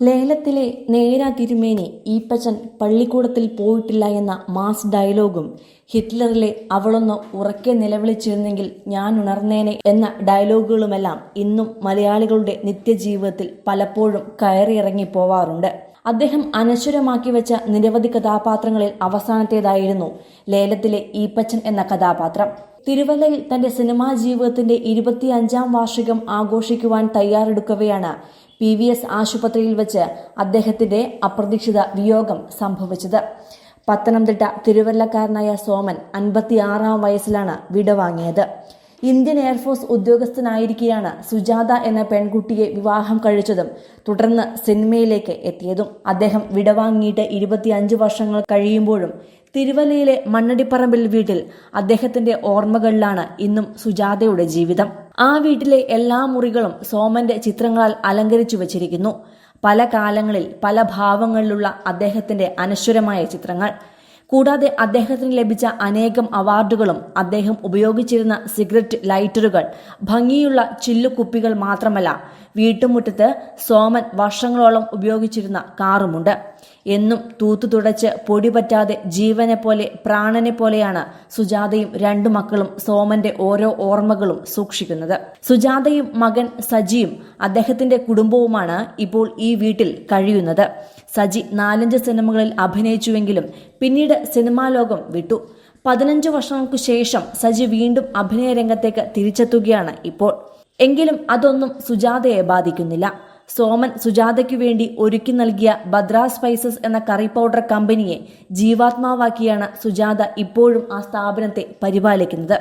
ലേലത്തിലെ നേരാ തിരുമേനി ഈപ്പച്ചൻ പള്ളിക്കൂടത്തിൽ പോയിട്ടില്ല എന്ന മാസ് ഡയലോഗും ഹിറ്റ്ലറിലെ അവളൊന്ന് ഉറക്കെ നിലവിളിച്ചിരുന്നെങ്കിൽ ഞാൻ ഉണർന്നേനെ എന്ന ഡയലോഗുകളുമെല്ലാം ഇന്നും മലയാളികളുടെ നിത്യജീവിതത്തിൽ പലപ്പോഴും കയറിയിറങ്ങി പോവാറുണ്ട് അദ്ദേഹം അനശ്വരമാക്കി വെച്ച നിരവധി കഥാപാത്രങ്ങളിൽ അവസാനത്തേതായിരുന്നു ലേലത്തിലെ ഈപ്പച്ചൻ എന്ന കഥാപാത്രം. തിരുവല്ലയിൽ തന്റെ സിനിമാ ജീവിതത്തിന്റെ ഇരുപത്തിയഞ്ചാം വാർഷികം ആഘോഷിക്കുവാൻ തയ്യാറെടുക്കവെയാണ് പി വി എസ് ആശുപത്രിയിൽ വെച്ച് അദ്ദേഹത്തിന്റെ അപ്രതീക്ഷിത വിയോഗം സംഭവിച്ചത്. പത്തനംതിട്ട തിരുവല്ലക്കാരനായ സോമൻ അൻപത്തിയാറാം വയസ്സിലാണ് വിടവാങ്ങിയത്. ഇന്ത്യൻ എയർഫോഴ്സ് ഉദ്യോഗസ്ഥനായിരിക്കെയാണ് സുജാത എന്ന പെൺകുട്ടിയെ വിവാഹം കഴിച്ചതും തുടർന്ന് സിനിമയിലേക്ക് എത്തിയതും. അദ്ദേഹം വിടവാങ്ങിയിട്ട് ഇരുപത്തിയഞ്ച് വർഷങ്ങൾ കഴിയുമ്പോഴും തിരുവല്ലയിലെ മണ്ണടിപ്പറമ്പിൽ വീട്ടിൽ അദ്ദേഹത്തിന്റെ ഓർമ്മകളിലാണ് ഇന്നും സുജാതയുടെ ജീവിതം. ആ വീട്ടിലെ എല്ലാ മുറികളും സോമന്റെ ചിത്രങ്ങളാൽ അലങ്കരിച്ചു വച്ചിരിക്കുന്നു. പല കാലങ്ങളിൽ പല ഭാവങ്ങളിലുള്ള അദ്ദേഹത്തിന്റെ അനശ്വരമായ ചിത്രങ്ങൾ. കൂടാതെ അദ്ദേഹത്തിന് ലഭിച്ച അനേകം അവാർഡുകളും അദ്ദേഹം ഉപയോഗിച്ചിരുന്ന സിഗരറ്റ് ലൈറ്ററുകൾ ഭംഗിയുള്ള ചില്ലുകുപ്പികൾ മാത്രമല്ല വീട്ടുമുറ്റത്ത് സോമൻ വർഷങ്ങളോളം ഉപയോഗിച്ചിരുന്ന കാറുമുണ്ട്. എന്നും തൂത്തു തുടച്ച് പൊടി പറ്റാതെ ജീവനെ പോലെ പ്രാണനെ പോലെയാണ് സുജാതയും രണ്ടു മക്കളും സോമന്റെ ഓരോ ഓർമ്മകളും സൂക്ഷിക്കുന്നത്. സുജാതയും മകൻ സജിയും അദ്ദേഹത്തിന്റെ കുടുംബവുമാണ് ഇപ്പോൾ ഈ വീട്ടിൽ കഴിയുന്നത്. സജി നാലഞ്ച് സിനിമകളിൽ അഭിനയിച്ചുവെങ്കിലും പിന്നീട് സിനിമാ ലോകം വിട്ടു. പതിനഞ്ച് വർഷങ്ങൾക്കു ശേഷം സജി വീണ്ടും അഭിനയ രംഗത്തേക്ക് തിരിച്ചെത്തുകയാണ് ഇപ്പോൾ. എങ്കിലും അതൊന്നും സുജാതയെ ബാധിക്കുന്നില്ല. സോമൻ സുജാതയ്ക്കു വേണ്ടി ഒരുക്കി നൽകിയ ഭദ്ര സ്പൈസസ് എന്ന കറി പൗഡർ കമ്പനിയെ ജീവാത്മാവാക്കിയാണ് സുജാത ഇപ്പോഴും ആ സ്ഥാപനത്തെ പരിപാലിക്കുന്നത്.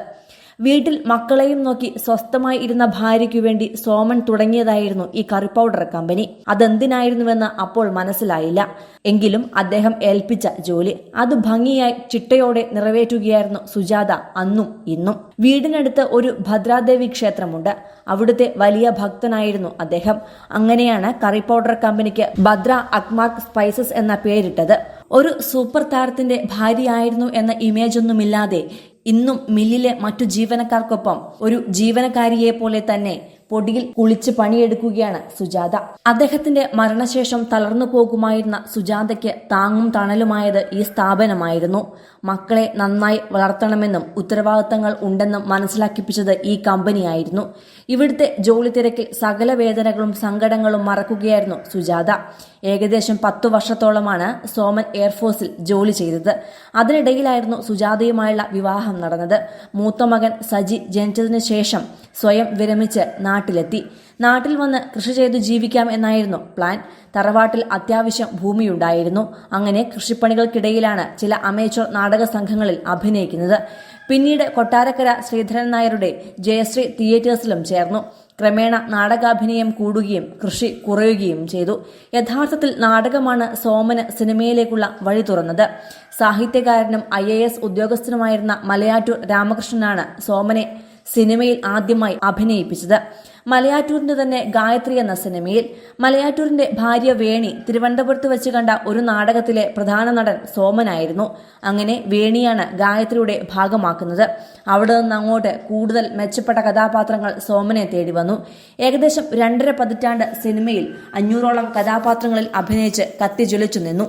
വീട്ടിൽ മക്കളെയും നോക്കി സ്വസ്ഥമായി ഇരുന്ന ഭാര്യയ്ക്കു വേണ്ടി സോമൻ തുടങ്ങിയതായിരുന്നു ഈ കറി പൗഡർ കമ്പനി. അതെന്തിനായിരുന്നുവെന്ന് അപ്പോൾ മനസ്സിലായില്ല. എങ്കിലും അദ്ദേഹം ഏൽപ്പിച്ച ജോലി അത് ഭംഗിയായി ചിട്ടയോടെ നിറവേറ്റുകയായിരുന്നു സുജാത അന്നും ഇന്നും. വീടിനടുത്ത് ഒരു ഭദ്രാദേവി ക്ഷേത്രമുണ്ട്. അവിടുത്തെ വലിയ ഭക്തനായിരുന്നു അദ്ദേഹം. അങ്ങനെയാണ് കറി പൗഡർ കമ്പനിക്ക് ഭദ്ര അക്മാർക്ക് സ്പൈസസ് എന്ന പേരിട്ടത്. ഒരു സൂപ്പർ താരത്തിന്റെ ഭാര്യയായിരുന്നു എന്ന ഇമേജ് ഒന്നുമില്ലാതെ ഇന്നും മില്ലിലെ മറ്റു ജീവനക്കാർക്കൊപ്പം ഒരു ജീവനക്കാരിയെ പോലെ തന്നെ പൊടിയിൽ കുളിച്ച് പണിയെടുക്കുകയാണ് സുജാത. അദ്ദേഹത്തിന്റെ മരണശേഷം തളർന്നു പോകുമായിരുന്ന സുജാതയ്ക്ക് താങ്ങും തണലുമായത് ഈ സ്ഥാപനമായിരുന്നു. മക്കളെ നന്നായി വളർത്തണമെന്നും ഉത്തരവാദിത്തങ്ങൾ ഉണ്ടെന്നും മനസ്സിലാക്കിപ്പിച്ചത് ഈ കമ്പനിയായിരുന്നു. ഇവിടുത്തെ ജോലി തിരക്കിൽ സകല വേദനകളും സങ്കടങ്ങളും മറക്കുകയായിരുന്നു സുജാത. ഏകദേശം പത്തു വർഷത്തോളമാണ് സോമൻ എയർഫോഴ്സിൽ ജോലി ചെയ്തത്. അതിനിടയിലായിരുന്നു സുജാതയുമായുള്ള വിവാഹം നടന്നത്. മൂത്ത മകൻ സജി ജനിച്ചതിനു ശേഷം സ്വയം വിരമിച്ച് നാട്ടിലെത്തി. നാട്ടിൽ വന്ന് കൃഷി ചെയ്ത് ജീവിക്കാം എന്നായിരുന്നു പ്ലാൻ. തറവാട്ടിൽ അത്യാവശ്യം ഭൂമിയുണ്ടായിരുന്നു. അങ്ങനെ കൃഷിപ്പണികൾക്കിടയിലാണ് ചില അമേച്ചർ നാടക സംഘങ്ങളിൽ അഭിനയിക്കുന്നത്. പിന്നീട് കൊട്ടാരക്കര ശ്രീധരൻ നായരുടെ ജയശ്രീ തിയേറ്റേഴ്സിലും ചേർന്നു. ക്രമേണ നാടകാഭിനയം കൂടുകയും കൃഷി കുറയുകയും ചെയ്തു. യഥാർത്ഥത്തിൽ നാടകമാണ് സോമന് സിനിമയിലേക്കുള്ള വഴി തുറന്നത്. സാഹിത്യകാരനും ഐ ഉദ്യോഗസ്ഥനുമായിരുന്ന മലയാറ്റൂർ രാമകൃഷ്ണനാണ് സോമനെ സിനിമയിൽ ആദ്യമായി അഭിനയിപ്പിച്ചത്. മലയാറ്റൂരിന്റെ തന്നെ ഗായത്രി എന്ന സിനിമയിൽ മലയാറ്റൂരിന്റെ ഭാര്യ വേണി തിരുവനന്തപുരത്ത് വെച്ച് കണ്ട ഒരു നാടകത്തിലെ പ്രധാന നടൻ സോമനായിരുന്നു. അങ്ങനെ വേണിയാണ് ഗായത്രിയുടെ ഭാഗമാക്കുന്നത്. അവിടെ നിന്ന് അങ്ങോട്ട് കൂടുതൽ മെച്ചപ്പെട്ട കഥാപാത്രങ്ങൾ സോമനെ തേടി വന്നു. ഏകദേശം രണ്ടര പതിറ്റാണ്ട് സിനിമയിൽ അഞ്ഞൂറോളം കഥാപാത്രങ്ങളിൽ അഭിനയിച്ച് കത്തിജ്വലിച്ചു നിന്നു.